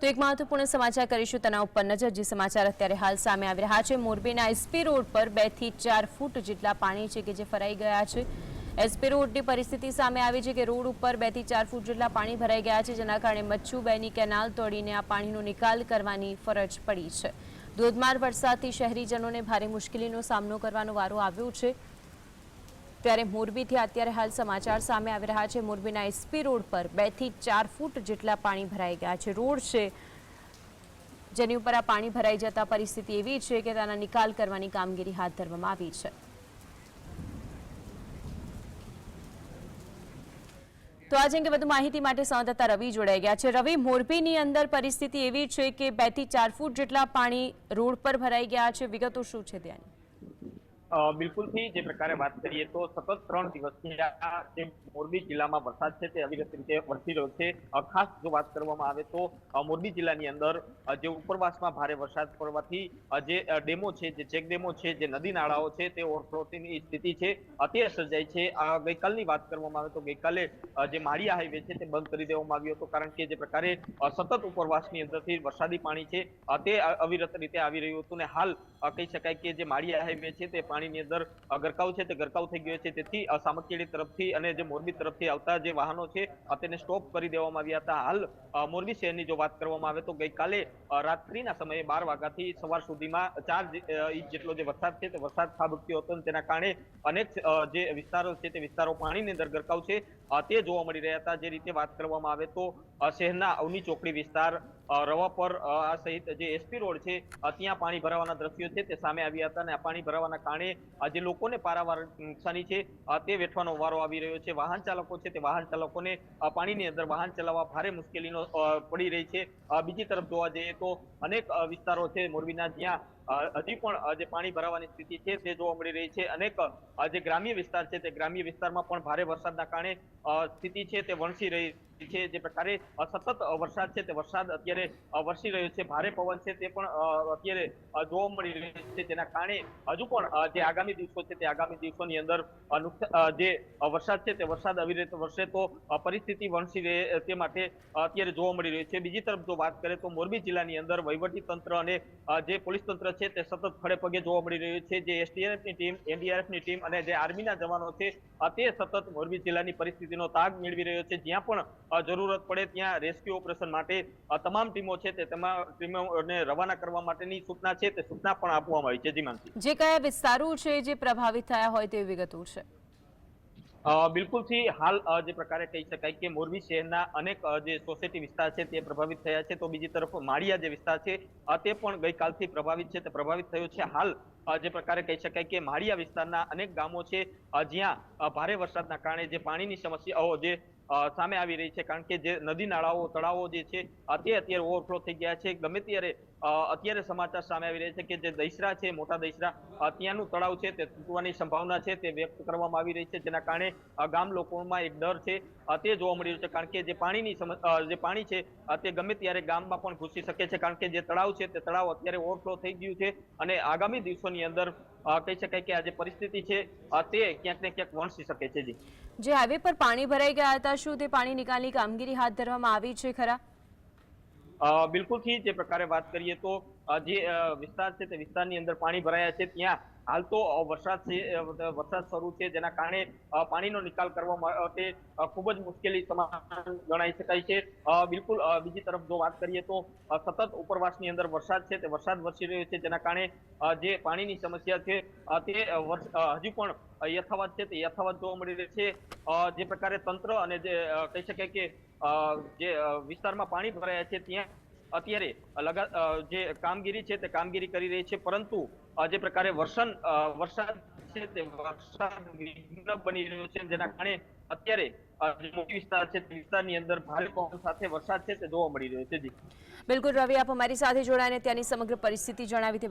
તો એક મહત્વપૂર્ણ સમાચાર કરીશું તેના ઉપર નજર, જે સમાચાર અત્યારે હાલ સામે આવી રહ્યા છે. મોરબીના એસપી રોડ પર બેથી ચાર ફૂટ જેટલા પાણી છે કે જે ફરાઈ ગયા છે. એસપી રોડની પરિસ્થિતિ સામે આવી છે કે રોડ ઉપર બેથી ચાર ફૂટ જેટલા પાણી ભરાઈ ગયા છે, જેના કારણે મચ્છુબેની કેનાલ તોડીને આ પાણીનો નિકાલ કરવાની ફરજ પડી છે. ધોધમાર વરસાદથી શહેરીજનોને ભારે મુશ્કેલીનો સામનો કરવાનો વારો આવ્યો છે. ત્યારે મોરબીથી અત્યારે હાલ સમાચાર સામે આવી રહ્યા છે. મોરબીના એસપી રોડ પર બેથી ચાર ફૂટ જેટલા પાણી ભરાઈ ગયા છે. રોડ છે, જેની ઉપર આ પાણી ભરાઈ જતા પરિસ્થિતિ એવી છે કે તેના નિકાલ કરવાની કામગીરી હાથ ધરવામાં આવી છે. તો આ અંગે વધુ માહિતી માટે સંવાદદાતા રવિ જોડાઈ ગયા છે. રવિ, મોરબીની અંદર પરિસ્થિતિ એવી છે કે બેથી ચાર ફૂટ જેટલા પાણી રોડ પર ભરાઈ ગયા છે. વિગતો શું છે ત્યાંની બિલકુલથી જે પ્રકારે વાત કરીએ તો સતત ત્રણ દિવસથી આ જે મોરબી જિલ્લામાં વરસાદ છે તે અવિરત રીતે વરસી રહ્યો છે. ખાસ જો વાત કરવામાં આવે તો મોરબી જિલ્લાની અંદર જે ઉપરવાસમાં ભારે વરસાદ પડવાથી જે ડેમો છે, જે ચેક ડેમો છે, જે નદી નાળાઓ છે તે ઓવરફ્લોની સ્થિતિ છે અત્યારે સર્જાય છે. ગઈકાલની વાત કરવામાં આવે તો ગઈકાલે જે માળિયા હાઈવે છે તે બંધ કરી દેવામાં આવ્યો હતો કારણ કે જે પ્રકારે સતત ઉપરવાસની અંદરથી વરસાદી પાણી છે તે અવિરત રીતે આવી રહ્યું હતું ને હાલ કહી શકાય કે જે માળિયા હાઈવે છે તે પાણીની અંદર ગરકાવ છે તે ગરકાવ થઈ ગયો છે. તેથી અ, તરફથી અને જે મોરબી તરફથી આવતા જે વાહનો છે તેને સ્ટોપ કરી દેવામાં આવ્યા હતા. હાલ મોરબી શહેરની જો વાત કરવામાં આવે તો ગઈકાલે રાત્રિના સમયે બાર વાગ્યાથી સવાર સુધીમાં ચાર ઇંચ જેટલો જે વરસાદ છે તે વરસાદ ખાબક્યો હતો તેના કારણે અનેક જે વિસ્તારો છે તે વિસ્તારો પાણીની અંદર ગરકાવ છે તે જોવા મળી રહ્યા હતા. જે રીતે વાત કરવામાં આવે તો શહેરના અવની ચોકડી વિસ્તાર રવા પર આ સહિત જે એસપી રોડ છે ત્યાં પાણી ભરાવાના દ્રશ્યો છે, તે સામે આવ્યા હતા અને આ પાણી ભરાવાના કારણે આજે લોકોને પારાવાર નુકસાની છે તે વેઠવાનો વારો આવી રહ્યો છે. વાહન ચાલકો છે તે વાહન ચાલકોને પાણીની અંદર વાહન ચલાવવા ભારે મુશ્કેલીનો પડી રહી છે. બીજી તરફ જોવા જઈએ તો અનેક વિસ્તારો છે મોરબીના જ્યાં હજી પણ જે પાણી ભરાવાની સ્થિતિ છે તે જોવા મળી રહી છે. અનેક જે ગ્રામ્ય વિસ્તાર છે તે ગ્રામ્ય વિસ્તારમાં પણ ભારે વરસાદના કારણે સ્થિતિ છે તે વણસી રહી છે, જે પ્રકારે સતત વરસાદ છે તે વરસાદ અત્યારે વરસી રહ્યો છે. ભારે પવન છે તે પણ અત્યારે જોવા મળી રહ્યો છે. તેના કારણે હજુ પણ જે આગામી દિવસો છે તે આગામી દિવસોની અંદર જે વરસાદ છે તે વરસાદ આવી રીતે વરસે તો પરિસ્થિતિ વણસી રહે તે માટે અત્યારે જોવા મળી રહ્યું છે. બીજી તરફ જો વાત કરીએ તો મોરબી જિલ્લાની અંદર વહીવટી તંત્ર અને જે પોલીસ તંત્ર છે તે સતત ખડે પગે જોવા મળી રહ્યું છે. જે એસડીએફની ટીમ, એનડીઆરએફની ટીમ અને જે આર્મીના જવાનો છે તે સતત મોરબી જિલ્લાની પરિસ્થિતિનો તાગ મેળવી રહ્યો છે. જ્યાં પણ જરૂરત પડે ત્યાં રેસ્ક્યુ ઓપરેશન માટે. તમામ ટીમો છે તે તમામ ટીમોને રવાના કરવા માટેની સૂચના છે તે સૂચના પણ આપવામાં આવી છે. જી જે કયા વિસ્તારો છે, જે પ્રભાવિત થયા હોય તેવી વિગતો છે. બિલકુલથી હાલ જે પ્રકારે કહી શકાય કે મોરબી શહેરના અનેક જે સોસાયટી વિસ્તાર છે તે પ્રભાવિત થયા છે. તો બીજી તરફ માળિયા જે વિસ્તાર છે તે પણ ગઈકાલથી પ્રભાવિત છે, તે પ્રભાવિત થયો છે. હાલ જે પ્રકારે કહી શકાય કે માળિયા વિસ્તારના અનેક ગામો છે જ્યાં ભારે વરસાદના કારણે જે પાણીની સમસ્યાઓ જે સામે આવી રહી છે, કારણ કે જે નદી નાળાઓ, તળાવો જે છે તે અત્યારે ઓવરફ્લો થઈ ગયા છે. ગમે ત્યારે અત્યારે સમાચાર સામે આવી રહ્યા છે કે જે દૈસરા છે, મોટા દૈસરા ત્યાંનું તળાવ છે, તે તૂટવાની સંભાવના છે, તે વ્યક્ત કરવામાં આવી રહી છે, જેના કારણે ગામ લોકોમાં એક ડર છે તે જોવા મળી રહ્યું છે, કારણ કે જે પાણીની જે પાણી છે તે ગમે ત્યારે ગામમાં પણ ઘૂસી શકે છે, કારણ કે જે તળાવ છે, તે તળાવ અત્યારે ઓવરફ્લો થઈ ગયું છે અને આગામી દિવસોની અંદર કહી શકાય કે આ જે પરિસ્થિતિ છે તે ક્યાંક ને ક્યાંક વણસી શકે છે જે. હાઈવે પર પાણી ભરાઈ ગયા હતા, શું તે પાણી નિકાલની કામગીરી હાથ ધરવામાં આવી છે ખરા? બિલકુલથી જે પ્રકારે વાત કરીએ તો જે વિસ્તાર છે તે વિસ્તારની અંદર પાણી ભરાયા છે, ત્યાં હાલ તો વરસાદ વરસાદ શરૂ છે, જેના કારણે પાણીનો નિકાલ કરવા માટે ખૂબ જ મુશ્કેલી સમાન ગણાઈ શકાય છે. બિલકુલ બીજી તરફ જો વાત કરીએ તો સતત ઉપરવાસની અંદર વરસાદ છે, તે વરસાદ વરસી રહ્યો છે, જેના કારણે જે પાણીની સમસ્યા છે તે વર્ષ- હજુ પણ યથાવત છે, તે યથાવત જોવા મળી રહી છે. જે પ્રકારે તંત્ર અને જે કહી શકાય કે જે વિસ્તારમાં પાણી ભરાયા છે, ત્યાં અત્યારે લગા જે કામગીરી છે તે કામગીરી કરી રહી છે, પરંતુ જે પ્રકારે વર્ષન વરસાદ છે તે વરસાદ વિઘ્ન બની રહ્યો છે, જેના કારણે અત્યારે વિસ્તાર છે તે વિસ્તારની અંદર ભારે સાથે વરસાદ છે તે જોવા મળી રહ્યો છે. બિલકુલ, રવિ, આપ અમારી સાથે જોડાઈને ત્યાંની સમગ્ર પરિસ્થિતિ જણાવી